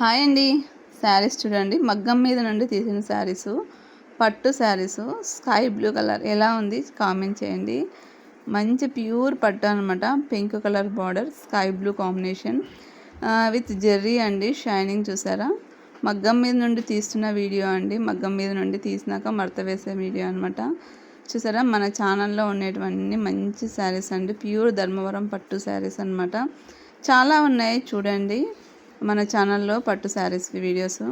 Hi అండి. శారీస్ చూడండి. మగ్గం మీద నుండి తీసిన శారీస్ పట్టు శారీస్ స్కై బ్లూ కలర్. ఎలా ఉంది? కామెంట్ చేయండి. మంచి ప్యూర్ పట్టు అనమాట pink colour border sky blue combination. With zari అండి. షైనింగ్ చూసారా? మగ్గం మీద నుండి తీస్తున్న వీడియో అండి. మగ్గం మీద నుండి తీసినాక మడత వేసే వీడియో అనమాట చూసారా? మన ఛానల్లో ఉండేటువంటి మంచి శారీస్ అండి. ప్యూర్ ధర్మవరం పట్టు శారీస్ అనమాట చాలా ఉన్నాయి. చూడండి. మన ఛానల్లో పట్టు శారీస్ వీడియోస్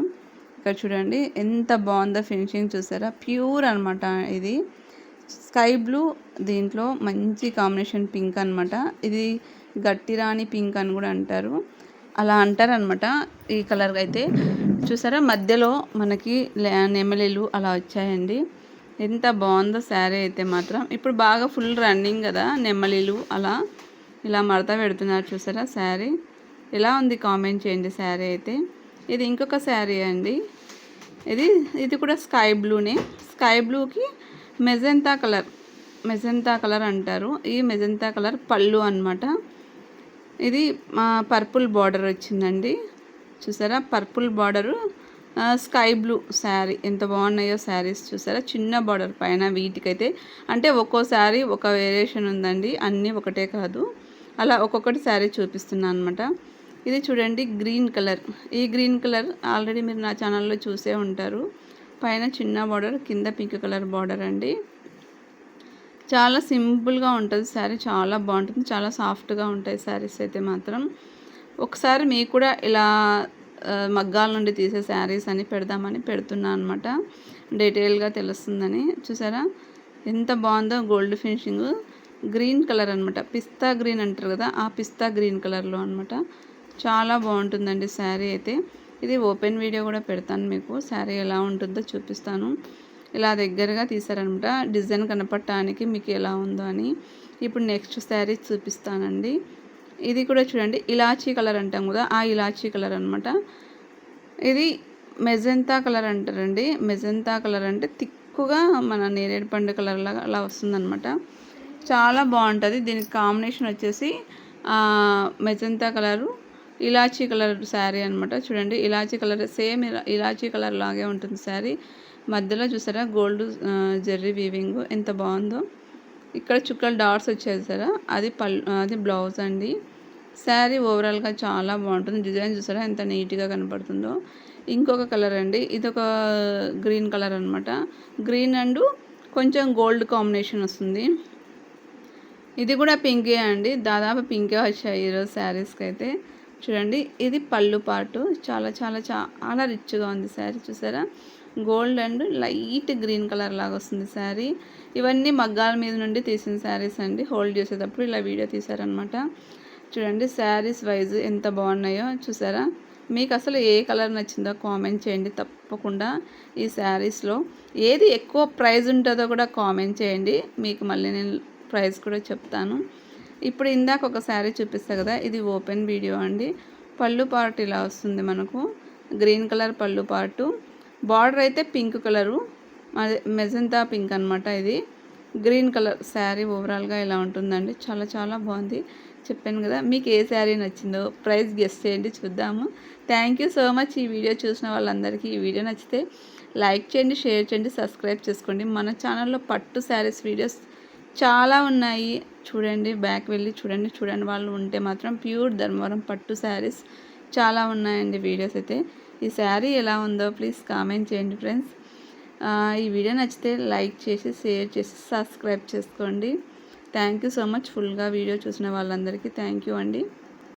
ఇక్కడ చూడండి ఎంత బాగుందో ఫినిషింగ్ చూసారా? ప్యూర్ అనమాట ఇది. స్కై బ్లూ దీంట్లో మంచి కాంబినేషన్ పింక్ అనమాట ఇది గట్టిరాని పింక్ అని కూడా అంటారు. అలా అంటారనమాట ఈ కలర్ అయితే. చూసారా మధ్యలో మనకి నెమలిలు అలా వచ్చాయండి. ఎంత బాగుందో శారీ అయితే మాత్రం. ఇప్పుడు బాగా ఫుల్ రన్నింగ్ కదా నెమ్మలీలు అలా. ఇలా మడత పెడుతున్నారు చూసారా శారీ ఎలా ఉంది కామెంట్ చేయండి శారీ అయితే. ఇది ఇంకొక శారీ అండి. ఇది ఇది కూడా స్కై బ్లూనే. స్కై బ్లూకి మెజెంతా కలర్ మెజెంతా కలర్ అంటారు. ఈ మెజెంతా కలర్ పళ్ళు అనమాట ఇది పర్పుల్ బార్డర్ వచ్చిందండి. చూసారా? Purple border sky blue saree. ఎంత బాగున్నాయో శారీస్ చూసారా? చిన్న బార్డర్ పైన వీటికైతే. అంటే ఒక్కో శారీ ఒక వేరియేషన్ ఉందండి. అన్నీ ఒకటే కాదు. అలా ఒక్కొక్కటి శారీ చూపిస్తున్నాను అనమాట ఇది చూడండి గ్రీన్ కలర్. ఈ గ్రీన్ కలర్ ఆల్రెడీ మీరు నా ఛానల్లో చూసే ఉంటారు. పైన చిన్న బార్డర్ కింద పింక్ కలర్ బార్డర్ అండి. చాలా సింపుల్గా ఉంటుంది శారీ. చాలా బాగుంటుంది. చాలా సాఫ్ట్గా ఉంటాయి శారీస్ అయితే మాత్రం. ఒకసారి మీకు కూడా ఇలా మగ్గాల నుండి తీసే శారీస్ అని పెడదామని పెడుతున్నా అనమాట డీటెయిల్గా తెలుస్తుందని. చూసారా? ఎంత బాగుందో గోల్డ్ ఫినిషింగ్. గ్రీన్ కలర్ అనమాట పిస్తా గ్రీన్ అంటారు కదా ఆ పిస్తా గ్రీన్ కలర్లో అనమాట చాలా బాగుంటుందండి శారీ అయితే. ఇది ఓపెన్ వీడియో కూడా పెడతాను మీకు. శారీ ఎలా ఉంటుందో చూపిస్తాను. ఇలా దగ్గరగా తీసారనమాట డిజైన్ కనపడటానికి మీకు ఎలా ఉందో అని. ఇప్పుడు నెక్స్ట్ శారీ చూపిస్తానండి. ఇది కూడా చూడండి. ఇలాచీ కలర్ అంటాం కదా ఆ ఇలాచీ కలర్ అనమాట. ఇది మెజంతా కలర్ అంటారండి. మెజంతా కలర్ అంటే తిక్కుగా మన నేరేడు పండు కలర్ లాగా అలా వస్తుందన్నమాట చాలా బాగుంటుంది. దీనికి కాంబినేషన్ వచ్చేసి magenta colour elaichi colour saree అనమాట చూడండి elaichi colour same elaichi colour లాగే ఉంటుంది శారీ. మధ్యలో చూసారా గోల్డ్ జెర్రీ వీవింగ్ ఎంత బాగుందో. ఇక్కడ చుక్కలు డాట్స్ వచ్చేసారా అది పల్ అది బ్లౌజ్ అండి. శారీ ఓవరాల్గా చాలా బాగుంటుంది. డిజైన్ చూసారా ఎంత నీట్గా కనపడుతుందో. ఇంకొక కలర్ అండి ఇది ఒక గ్రీన్ కలర్ అనమాట గ్రీన్ అండ్ కొంచెం గోల్డ్ కాంబినేషన్ వస్తుంది. ఇది కూడా పింకే అండి దాదాపు పింకే వచ్చాయి ఈరోజు శారీస్కి అయితే చూడండి ఇది పళ్ళు పాటు. చాలా చాలా చాలా రిచ్గా ఉంది శారీ చూసారా? Gold and light green colour లాగా వస్తుంది శారీ. ఇవన్నీ మగ్గాల మీద నుండి తీసిన శారీస్ అండి. హోల్డ్ చేసేటప్పుడు ఇలా వీడియో తీశారనమాట చూడండి శారీస్ వైజ్ ఎంత బాగున్నాయో చూసారా? మీకు అసలు ఏ కలర్ నచ్చిందో కామెంట్ చేయండి. తప్పకుండా ఈ శారీస్లో ఏది ఎక్కువ ప్రైజ్ ఉంటుందో కూడా కామెంట్ చేయండి. మీకు మళ్ళీ నేను ప్రైస్ కూడా చెప్తాను. ఇప్పుడు ఇందాక ఒక శారీ చూపిస్తా కదా ఇది ఓపెన్ వీడియో అండి. పళ్ళు పార్ట్ ఇలా వస్తుంది మనకు. గ్రీన్ కలర్ పళ్ళు పార్టు. బార్డర్ అయితే పింక్ కలరు. మెజంతా పింక్ అనమాట ఇది. గ్రీన్ కలర్ శారీ ఓవరాల్గా ఇలా ఉంటుందండి. చాలా చాలా బాగుంది. చెప్పాను కదా మీకు ఏ శారీ నచ్చిందో ప్రైస్ గెస్ట్ చేయండి చూద్దాము. థ్యాంక్ యూ సో మచ్ ఈ వీడియో చూసిన వాళ్ళందరికీ ఈ వీడియో నచ్చితే లైక్ చేయండి షేర్ చేయండి సబ్స్క్రైబ్ చేసుకోండి. మన ఛానల్లో పట్టు శారీస్ వీడియోస్ చాలా ఉన్నాయి. చూడండి బ్యాక్ వెళ్ళి చూడండి. చూడండి వాళ్ళు ఉంటే మాత్రం ప్యూర్ ధర్మవరం పట్టు శారీస్ చాలా ఉన్నాయండి వీడియోస్ అయితే. ఈ శారీ ఎలా ఉందో ప్లీజ్ కామెంట్ చేయండి ఫ్రెండ్స్. ఈ వీడియో నచ్చితే లైక్ చేసి షేర్ చేసి సబ్స్క్రైబ్ చేసుకోండి. Thank you so much. ఫుల్గా వీడియో చూసిన వాళ్ళందరికీ థ్యాంక్ యూ అండి.